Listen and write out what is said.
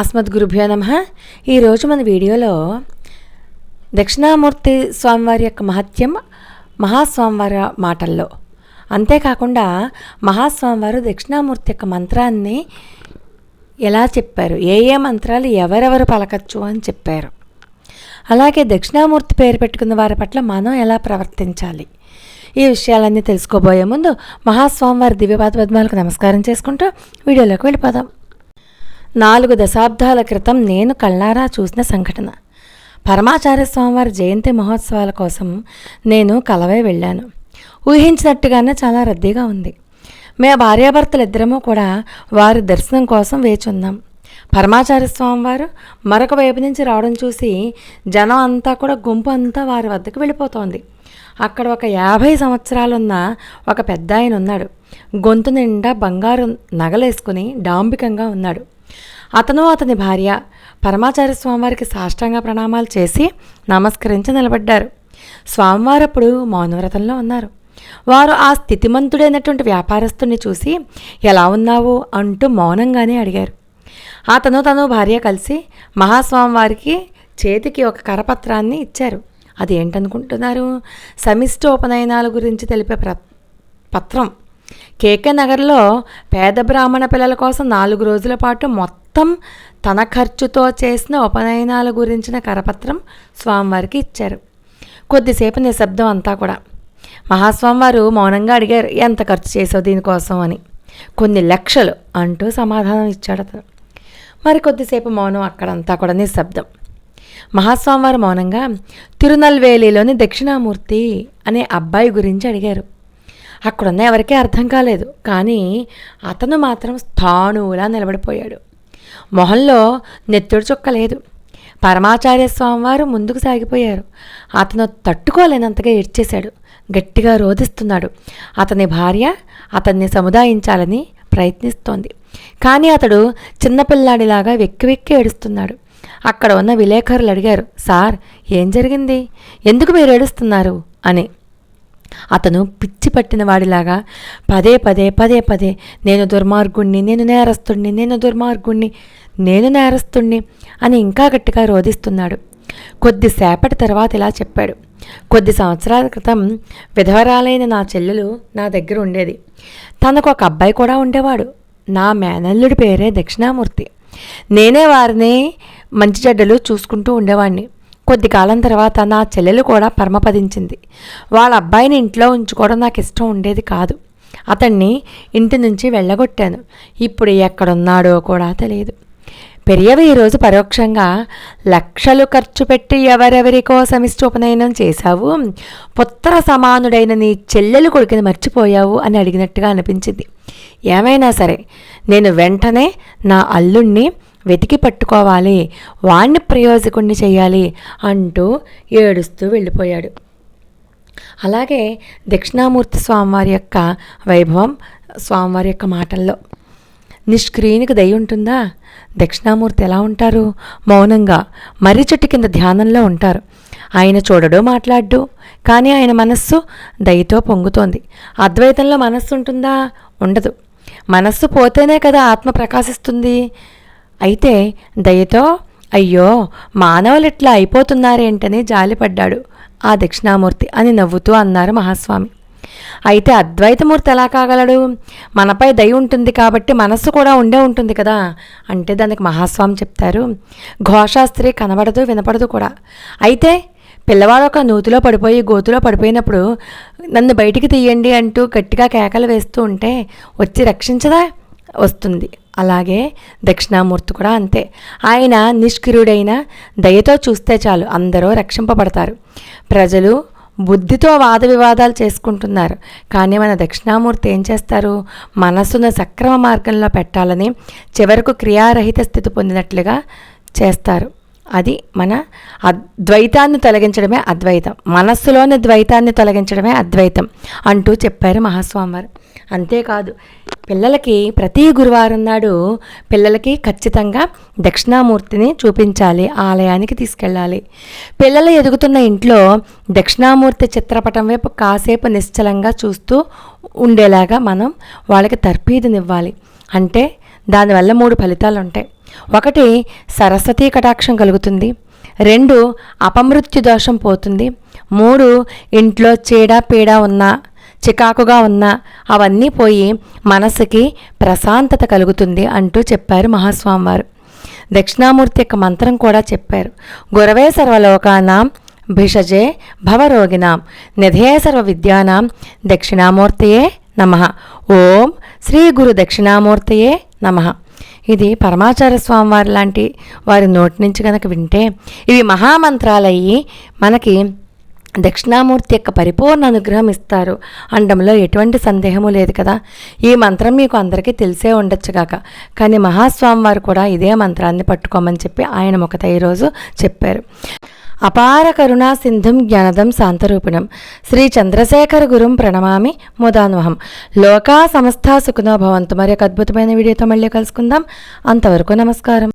అస్మద్ గురుభ్యో నమ. ఈరోజు మన వీడియోలో దక్షిణామూర్తి స్వామివారి యొక్క మహత్యం మహాస్వామివారి మాటల్లో. అంతేకాకుండా మహాస్వామివారు దక్షిణామూర్తి యొక్క మంత్రాన్ని ఎలా చెప్పారు? ఏ ఏ మంత్రాలు ఎవరెవరు పలకచ్చు అని చెప్పారు. అలాగే దక్షిణామూర్తి పేరు పెట్టుకున్న వారి పట్ల మనం ఎలా ప్రవర్తించాలి? ఈ విషయాలన్నీ తెలుసుకోబోయే ముందు మహాస్వామివారి దివ్యపాద పద్మాలకు నమస్కారం చేసుకుంటూ వీడియోలోకి వెళ్ళిపోదాం. నాలుగు దశాబ్దాల క్రితం నేను కళ్ళారా చూసిన సంఘటన. పరమాచార్య స్వామివారి జయంతి మహోత్సవాల కోసం నేను కలవై వెళ్ళాను. ఊహించినట్టుగానే చాలా రద్దీగా ఉంది. మే భార్యాభర్తలిద్దరము కూడా వారి దర్శనం కోసం వేచి ఉన్నాం. పరమాచార్య స్వామివారు మరొక వైపు నుంచి రావడం చూసి జనం అంతా కూడా గుంపు అంతా వారి వద్దకు వెళ్ళిపోతోంది. అక్కడ ఒక యాభై సంవత్సరాలున్న ఒక పెద్ద ఆయన ఉన్నాడు గొంతు నిండా బంగారు నగలేసుకుని డాంబికంగా ఉన్నాడు. అతను అతని భార్య పరమాచార్య స్వామివారికి సాష్టాంగ ప్రణామాలు చేసి నమస్కరించి నిలబడ్డారు. స్వామివారు అప్పుడు మౌనవ్రతంలో ఉన్నారు. వారు ఆ స్థితిమంతుడైనటువంటి వ్యాపారస్తుని చూసి ఎలా ఉన్నావు? అంటూ మౌనంగానే అడిగారు. అతను తను భార్య కలిసి మహాస్వామివారికి చేతికి ఒక కరపత్రాన్ని ఇచ్చారు. అది ఏంటనుకుంటున్నారు సమిష్టి ఉపనయనాల గురించి తెలిపే ప్ర పత్రం. కేకే నగర్లో పేద బ్రాహ్మణ పిల్లల కోసం నాలుగు రోజుల పాటు మొత్తం మొత్తం తన ఖర్చుతో చేసిన ఉపనయనాల గురించిన కరపత్రం స్వామివారికి ఇచ్చారు. కొద్దిసేపు నిశ్శబ్దం అంతా కూడా. మహాస్వామివారు మౌనంగా అడిగారు ఎంత ఖర్చు చేసావు దీనికోసం అని. కొన్ని లక్షలు అంటూ సమాధానం ఇచ్చాడు అతను. మరి కొద్దిసేపు మౌనం అక్కడంతా కూడా నిశ్శబ్దం. మహాస్వామివారు మౌనంగా తిరునల్వేలిలోని దక్షిణామూర్తి అనే అబ్బాయి గురించి అడిగారు. అక్కడున్న ఎవరికీ అర్థం కాలేదు కానీ అతను మాత్రం స్థాణువులా నిలబడిపోయాడు. మొహంలో నెత్తుడు చుక్క లేదు. పరమాచార్య స్వామివారు ముందుకు సాగిపోయారు. అతను తట్టుకోలేనంతగా ఏడ్చేశాడు. గట్టిగా రోధిస్తున్నాడు. అతని భార్య అతన్ని సముదాయించాలని ప్రయత్నిస్తోంది. కానీ అతడు చిన్నపిల్లాడిలాగా వెక్కి వెక్కి ఏడుస్తున్నాడు. అక్కడ ఉన్న విలేకరులు అడిగారు సార్ ఏం జరిగింది? ఎందుకు మీరు ఏడుస్తున్నారు? అని. అతను పిచ్చి పట్టిన వాడిలాగా పదే పదే పదే పదే నేను దుర్మార్గుణ్ణి నేను నేరస్తుణ్ణి నేను దుర్మార్గుణ్ణి నేను నేరస్తుణ్ణి అని ఇంకా గట్టిగా రోధిస్తున్నాడు. కొద్దిసేపటి తర్వాత ఇలా చెప్పాడు. కొద్ది సంవత్సరాల క్రితం విధవరాలైన నా చెల్లెలు నా దగ్గర ఉండేది. తనకు ఒక అబ్బాయి కూడా ఉండేవాడు. నా మేనల్లుడి పేరే దక్షిణామూర్తి. నేనే వారిని మంచి చెడ్డలు చూసుకుంటూ ఉండేవాడిని కొద్ది కాలం తర్వాత నా చెల్లెలు కూడా పరమపదించింది వాళ్ళ అబ్బాయిని ఇంట్లో ఉంచుకోవడం నాకు ఇష్టం ఉండేది కాదు. అతన్ని ఇంటి నుంచి వెళ్ళగొట్టాను. ఇప్పుడు ఎక్కడున్నాడో కూడా తెలియదు. పెరియవి ఈరోజు పరోక్షంగా లక్షలు ఖర్చు పెట్టి ఎవరెవరికో సమిష్టి ఉపనయనం చేశావు? పుత్ర సమానుడైన నీ చెల్లెలు కొడుకుని మర్చిపోయావు అని అడిగినట్టుగా అనిపించింది. ఏమైనా సరే నేను వెంటనే నా అల్లుణ్ణి వెతికి పట్టుకోవాలి. వాణ్ణి ప్రయోజకుణ్ణి చేయాలి అంటూ ఏడుస్తూ వెళ్ళిపోయాడు. అలాగే దక్షిణామూర్తి స్వామివారి యొక్క వైభవం స్వామివారి యొక్క మాటల్లో. నిష్క్రియునికి దయ ఉంటుందా? దక్షిణామూర్తి ఎలా ఉంటారు? మౌనంగా మర్రి చెట్టు కింద ధ్యానంలో ఉంటారు. ఆయన చూడడు మాట్లాడు కానీ ఆయన మనస్సు దయతో పొంగుతోంది. అద్వైతంలో మనస్సు ఉంటుందా? ఉండదు. మనస్సు పోతేనే కదా ఆత్మ ప్రకాశిస్తుంది. అయితే దయతో అయ్యో మానవులు ఇట్లా అయిపోతున్నారేంటని జాలిపడ్డాడు ఆ దక్షిణామూర్తి అని నవ్వుతూ అన్నారు మహాస్వామి. అయితే అద్వైతమూర్తి ఎలా కాగలడు? మనపై దయ ఉంటుంది కాబట్టి మనస్సు కూడా ఉండే ఉంటుంది కదా అంటే దానికి మహాస్వామి చెప్తారు. ఘోషాస్త్రి కనబడదు వినపడదు కూడా. అయితే పిల్లవాడు ఒక నూతిలో పడిపోయి గోతులో పడిపోయినప్పుడు నన్ను బయటికి తీయండి అంటూ గట్టిగా కేకలు వేస్తూ ఉంటే వచ్చి రక్షించదా? వస్తుంది. అలాగే దక్షిణామూర్తి కూడా అంతే. ఆయన నిష్క్రియుడైన దయతో చూస్తే చాలు అందరూ రక్షింపబడతారు. ప్రజలు బుద్ధితో వాద వివాదాలు చేసుకుంటున్నారు. కానీ మన దక్షిణామూర్తి ఏం చేస్తారు? మనస్సును సక్రమ మార్గంలో పెట్టాలని చివరకు క్రియారహిత స్థితి పొందినట్లుగా చేస్తారు. అది మన అద్వైతాన్ని తొలగించడమే అద్వైతం. మనస్సులోని ద్వైతాన్ని తొలగించడమే అద్వైతం అంటూ చెప్పారు మహాస్వామి అంతేకాదు పిల్లలకి ప్రతి గురువారం నాడు పిల్లలకి ఖచ్చితంగా దక్షిణామూర్తిని చూపించాలి ఆలయానికి తీసుకెళ్ళాలి. పిల్లలు ఎదుగుతున్న ఇంట్లో దక్షిణామూర్తి చిత్రపటం వైపు కాసేపు నిశ్చలంగా చూస్తూ ఉండేలాగా మనం వాళ్ళకి తర్పీదునివ్వాలి. అంటే దానివల్ల మూడు ఫలితాలు ఉంటాయి ఒకటి సరస్వతీ కటాక్షం కలుగుతుంది. రెండు అపమృత్యు దోషం పోతుంది. మూడు ఇంట్లో చీడ పీడ ఉన్నా చికాకుగా ఉన్నా అవన్నీ పోయి మనసుకి ప్రశాంతత కలుగుతుంది అంటూ చెప్పారు మహాస్వామివారు. దక్షిణామూర్తి యొక్క మంత్రం కూడా చెప్పారు. గురవే సర్వలోకానాం భిషజే భవరోగినాం నిధే సర్వ విద్యానాం దక్షిణామూర్తయే నమ. ఓం శ్రీ గురు దక్షిణామూర్తయే నమ. ఇది పరమాచార్య స్వామివారి లాంటి వారి నోటి నుంచి కనుక వింటే ఇవి మహామంత్రాలయ్యి మనకి దక్షిణామూర్తి యొక్క పరిపూర్ణ అనుగ్రహం ఇస్తారు. అండంలో ఎటువంటి సందేహము లేదు కదా. ఈ మంత్రం మీకు అందరికీ తెలిసే ఉండొచ్చు కాక కానీ మహాస్వామి వారు కూడా ఇదే మంత్రాన్ని పట్టుకోమని చెప్పి ఆయన ముఖత ఈరోజు చెప్పారు. అపార కరుణా సింధుం జ్ఞానదం శాంతరూపిణం. శ్రీ చంద్రశేఖర గురుం ప్రణమామి ముదాన్వహం. లోకా సమస్త సుఖనో భవంతు. మరి ఒక అద్భుతమైన వీడియోతో మళ్ళీ కలుసుకుందాం. అంతవరకు నమస్కారం.